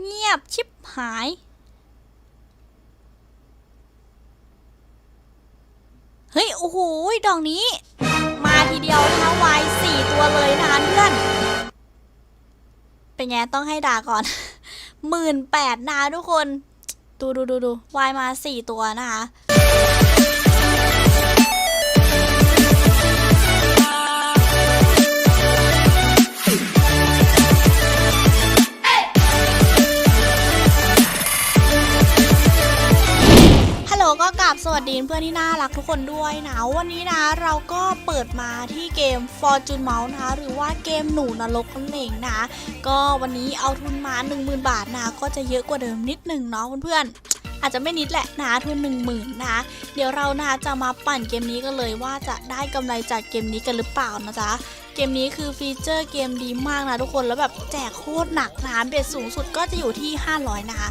เงียบชิบหาย เฮ้ย โอ้โห ดอกนี้ มาทีเดียวนะคะวายสี่ตัวเลยนะคะเพื่อน เป็นไงต้องให้ด่าก่อนหมื่นแปดนะทุกคน ดูดูดูดูวายมาสี่ตัวนะคะ ก็กราบสวัสดีเพื่อนที่น่ารักทุกคนด้วยนะ วันนี้นะเราก็เปิดมาที่เกม Fortune Mouse นะคะหรือว่าเกมหนูนรกนั่นเองนะ ก็วันนี้เอาทุนมา 10,000 บาทนะ ก็จะเยอะกว่าเดิมนิดหนึ่งเนาะเพื่อนๆอาจจะไม่นิดแหละนะทุน 10,000นะคะเดี๋ยวเรานะจะมาปั่นเกมนี้กันเลยว่าจะได้กำไรจากเกมนี้กันหรือเปล่านะจ๊ะเกมนี้คือฟีเจอร์เกมดีมากนะทุกคนแล้วแบบแจกโคตรหนักนะเบ็ดสูงสุดก็จะอยู่ที่ 500 นะคะ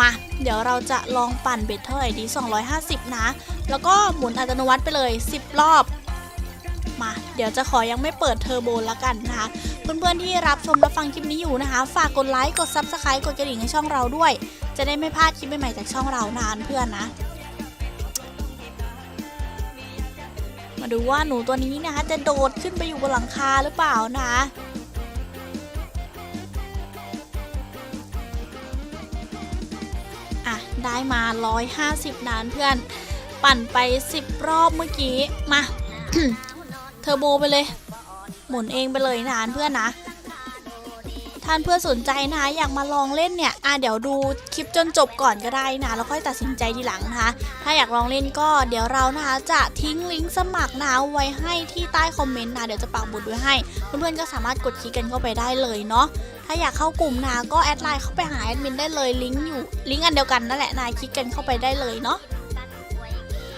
มา เดี๋ยวเราจะลองปั่นเบ็ดเท่าไหร่ดี250 นะ แล้วก็หมุนอัตโนมัติไปเลย 10 รอบ มา เดี๋ยวจะขอยังไม่เปิดเทอร์โบแล้วกันนะคะ เพื่อนๆที่รับชมรับฟังคลิปนี้อยู่นะคะ ฝากกดไลค์ กด Subscribe กดกระดิ่งให้ช่องเราด้วย จะได้ไม่พลาดคลิปใหม่ๆจากช่องเรานานเพื่อนนะ มาดูว่าหนูตัวนี้นะคะจะโดดขึ้นไปอยู่บนหลังคาหรือเปล่านะ ได้มา 150นานเพื่อน ปั่นไป 10 รอบเมื่อกี้ มา เทอร์โบไปเลย หมุนเองไปเลยนานเพื่อนนะท่านเพื่อนสนใจนะอยากมาลองเล่นเนี่ยอะเดี๋ยวดูคลิปจนจบก่อนก็ได้นะแล้วค่อยตัดสินใจทีหลังนะคะ ถ้าอยากลองเล่นก็เดี๋ยวเรานะคะจะทิ้งลิงก์สมัครนะไว้ให้ที่ใต้คอมเมนต์นะเดี๋ยวจะปักบุดไว้ให้ เพื่อนๆก็สามารถกดคลิกกันเข้าไปได้เลยเนาะ ถ้าอยากเข้ากลุ่มนะก็แอดไลน์เข้าไปหาแอดมินได้เลยลิงก์อยู่ลิงก์อันเดียวกันนั่นแหละนายคลิกกันเข้าไปได้เลยเนาะ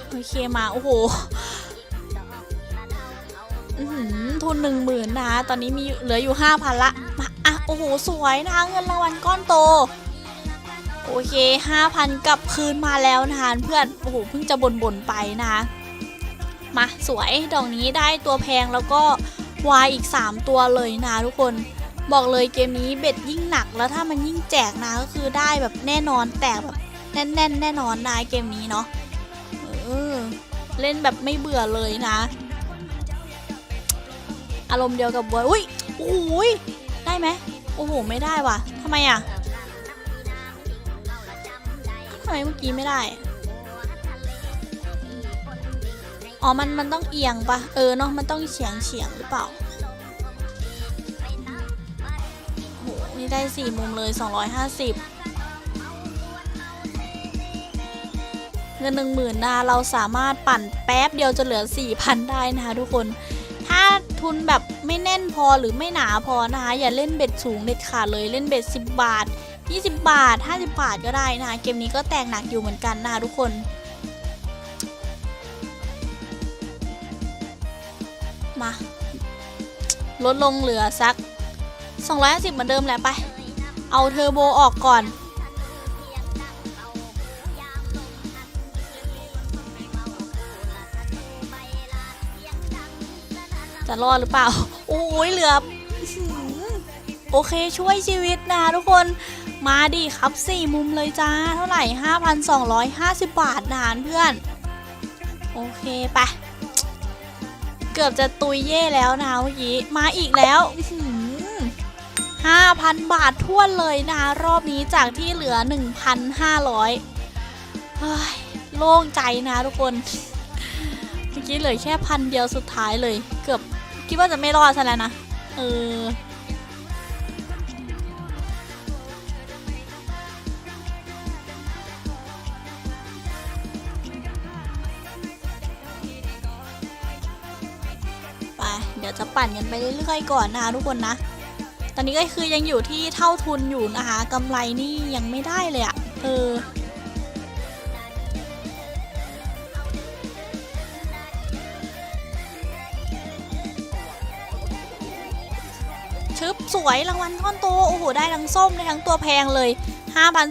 โอเคมาโอ้โหอื้อหือทุนหนึ่งหมื่นนะตอนนี้มีเหลืออยู่ห้าพันละมาอะโอ้โหสวยนะคะเงินรางวัลก้อนโตโอเคห้าพันกลับคืนมาแล้วนะคะเพื่อนโอ้โหเพิ่งจะบ่นๆไปนะคะมาสวยดอกนี้ได้ตัวแพงแล้วก็วายอีก 3 ตัวเลยนะทุกคน บอกเลยเกมนี้เบ็ดยิ่งหนักแล้วถ้ามันยิ่งแจกนะก็คือได้แบบแน่นอนแตกแบบแน่นๆแน่นอนนะเกมนี้เนาะเออเล่นแบบไม่เบื่อเลยนะ อารมณ์เดียวกับบวยอุ้ยโอ้ยได้ไหมโอ้โหไม่ได้ว่ะทำไมอะทำไมเมื่อกี้ไม่ได้อ๋อ มัน มันต้องเอียงปะเออเนาะ มันต้องเฉียงเฉียงหรือเปล่า นี่ได้สี่มุมเลย 250 เงินหนึ่งหมื่นนะเราสามารถปั่นแป๊บเดียวจะเหลือ 4,000 ได้นะคะทุกคน ถ้าทุนแบบไม่แน่นพอหรือไม่หนาพอนะคะอย่าเล่นเบ็ดสูงเด็ดขาดเลยเล่นเบ็ด 10 บาท 20 บาท 50 บาทก็ได้นะคะเกมนี้ก็แตกหนักอยู่เหมือนกันนะคะทุกคนมาลดลงเหลือสัก 250 เหมือนเดิมแหละไป เอาเทอร์โบออกก่อน จะรอดหรือเปล่า โอ้ยเหลือ โอเคช่วยชีวิตนะทุกคน มาดิครับ 4 มุมเลยจ้า เท่าไหร่ 5,250 บาทนานเพื่อน โอเคไปเกือบจะตุยเย่แล้วนะเมื่อกี้ มาอีกแล้ว 5,000 บาทท้วเลยนะคะรอบนี้จากที่เหลือ 1,500เฮ้ยโล่งใจนะทุกคน เมื่อกี้เหลือแค่พันเดียวสุดท้ายเลย เกือบคิดว่าจะไม่รอดซะแล้วนะ เออไปเดี๋ยวจะปั่นกันไปเรื่อยๆก่อนนะคะทุกคนนะ อนนี้ก็คือยังอยู่ที่เท่าทุนอยู่นะคะกำไรนี่ยังไม่ได้เลยอะเออชึบสวยรางวัลก้อนโตโอ้โห ได้ทั้งส้มได้ทั้งตัวแพงเลย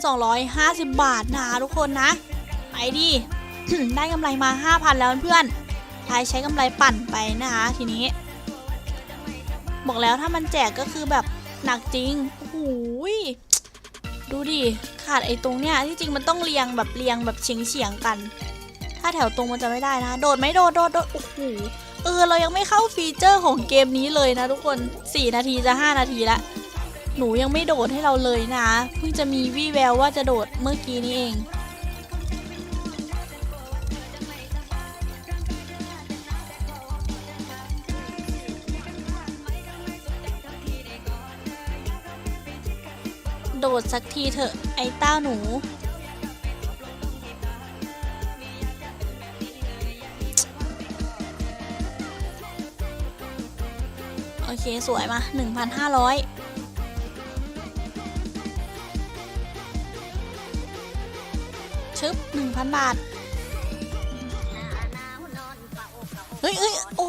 5,250 บาทนะทุกคนนะ ไปดิ ได้กำไรมา 5,000 แล้วเพื่อนทายใช้กำไรปั่นไปนะคะทีนี้ บอกแล้วถ้ามันแจกก็คือแบบ หนักจริงโอ้โหยดูดิขาดไอ้ตรงเนี้ยที่จริงมันต้องเรียงแบบเรียงแบบเฉียงเฉียงกัน ถ้าแถวตรงมันจะไม่ได้นะโดดไหมโดดโดดโดดโอ้โหเออเรายังไม่เข้าฟีเจอร์ของเกมนี้เลยนะทุกคน 4 นาทีจะ 5 นาทีละ หนูยังไม่โดดให้เราเลยนะ เพิ่งจะมีวี่แววว่าจะโดดเมื่อกี้นี้เอง ดสักทีเถอะไอ้ต้าหนู โอเค สวยมา 1,500ชึบ1,000บาท เฮ้ยเฮ้ยโอ้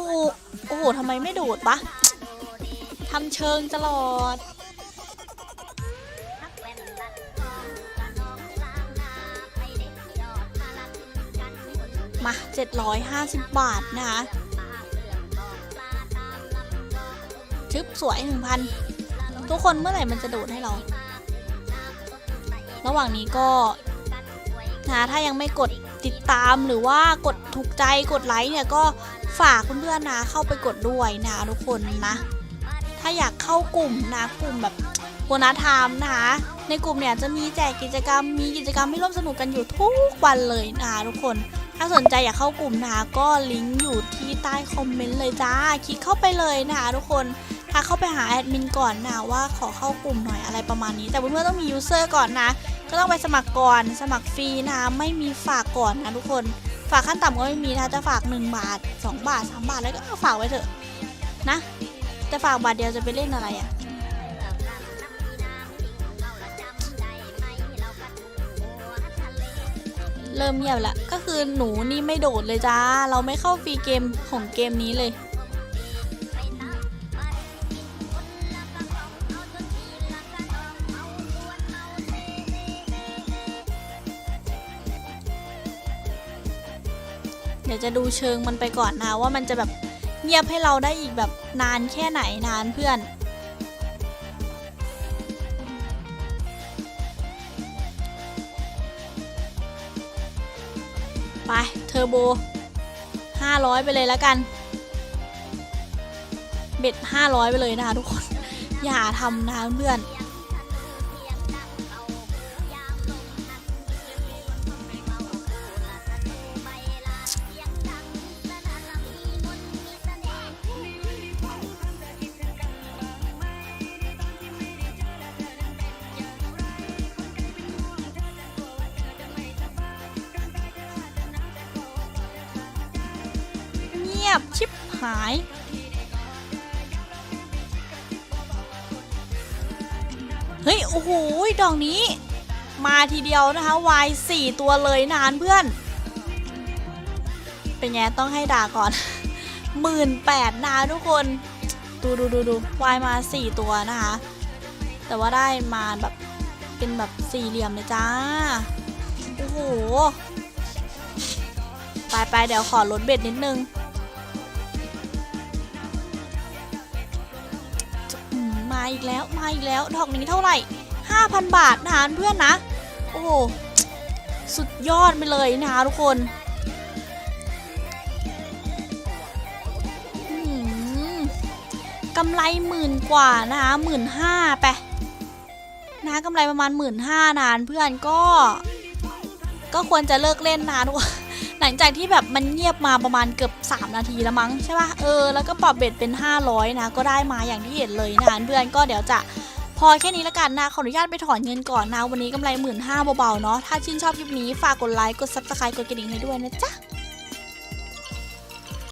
โอ้โหทำไมไม่โดดปะทำเชิงตลอด มา 750 บาทนะคะชึบสวย 1,000 ทุกคนเมื่อไหร่มันจะโดดให้เรา ระหว่างนี้ก็นะถ้ายังไม่กดติดตามหรือว่ากดถูกใจกดไลค์เนี่ยก็ฝากเพื่อนๆนะเข้าไปกดด้วยนะทุกคนนะ ถ้าอยากเข้ากลุ่มนะกลุ่มแบบโบนัสไทม์นะคะในกลุ่มเนี่ยจะมีแจกกิจกรรมมีกิจกรรมให้ร่วมสนุกกันอยู่ทุกวันเลยนะคะทุกคน ถ้าสนใจอยากเข้ากลุ่มนะคะก็ลิงก์อยู่ที่ใต้คอมเมนต์เลยจ้า คลิกเข้าไปเลยนะคะทุกคนถ้าเข้าไปหาแอดมินก่อนนะว่าขอเข้ากลุ่มหน่อยอะไรประมาณนี้ แต่เพื่อนๆต้องมียูเซอร์ก่อนนะ ก็ต้องไปสมัครก่อน สมัครฟรีนะ ไม่มีฝากก่อนนะทุกคน ฝากขั้นต่ำก็ไม่มีนะจะฝาก 1 บาท 2 บาท 3 บาทแล้วก็ฝากไว้เถอะนะ แต่ฝากบาทเดียวจะไปเล่นอะไรอะ่ะ เริ่มเงียบแล้วก็คือหนูนี่ไม่โดดเลยจ้า เราไม่เข้าฟรีเกมของเกมนี้เลยเดี๋ยวจะดูเชิงมันไปก่อนนะว่ามันจะแบบเงียบให้เราได้อีกแบบนานแค่ไหนนานเพื่อน อร์โบ 500 ไปเลยแล้วกัน เบ็ด 500 ไปเลยนะคะทุกคน อย่าทำนะเพื่อน ยบชิบหาย เฮ้ย โอ้โหดอกนี้ มาทีเดียวนะคะวายสี่ตัวเลยนานเพื่อน เป็นไงต้องให้ด่าก่อนหมื่นแปดนะทุกคน ดูดูดูดูวายมาสี่ตัวนะคะ แต่ว่าได้มาแบบเป็นแบบสี่เหลี่ยมเลยจ้า โอ้โห ไปไปเดี๋ยวขอลดเบ็ดนิดนึง มาอีกแล้วมาอีกแล้วดอกนี้เท่าไหร่ 5,000 บาทนะเพื่อนนะ โอ้สุดยอดไปเลยนะคะทุกคนอืมกำไรหมื่นกว่านะคะหมื่นห้าไปนะกำไรประมาณหมื่นห้านานเพื่อนก็ ก็ควรจะเลิกเล่นนะทุกคน หลังจากที่แบบมันเงียบมาประมาณเกือบ 3 นาทีแล้วมั้งใช่ปะเออแล้วก็ปรับเบ็ดเป็น 500 นะ ก็ได้มาอย่างที่เห็นเลยนะเพื่อนก็เดี๋ยวจะพอแค่นี้ละกันนะ ขออนุญาตไปถอนเงินก่อนนะ วันนี้กำไร1 5ื่นเบาๆเนาะถ้าชื่นชอบคลิปนี้ฝากกดไลค์กด subscribe กดกระดิ่งให้ด้วยนะจ๊ะ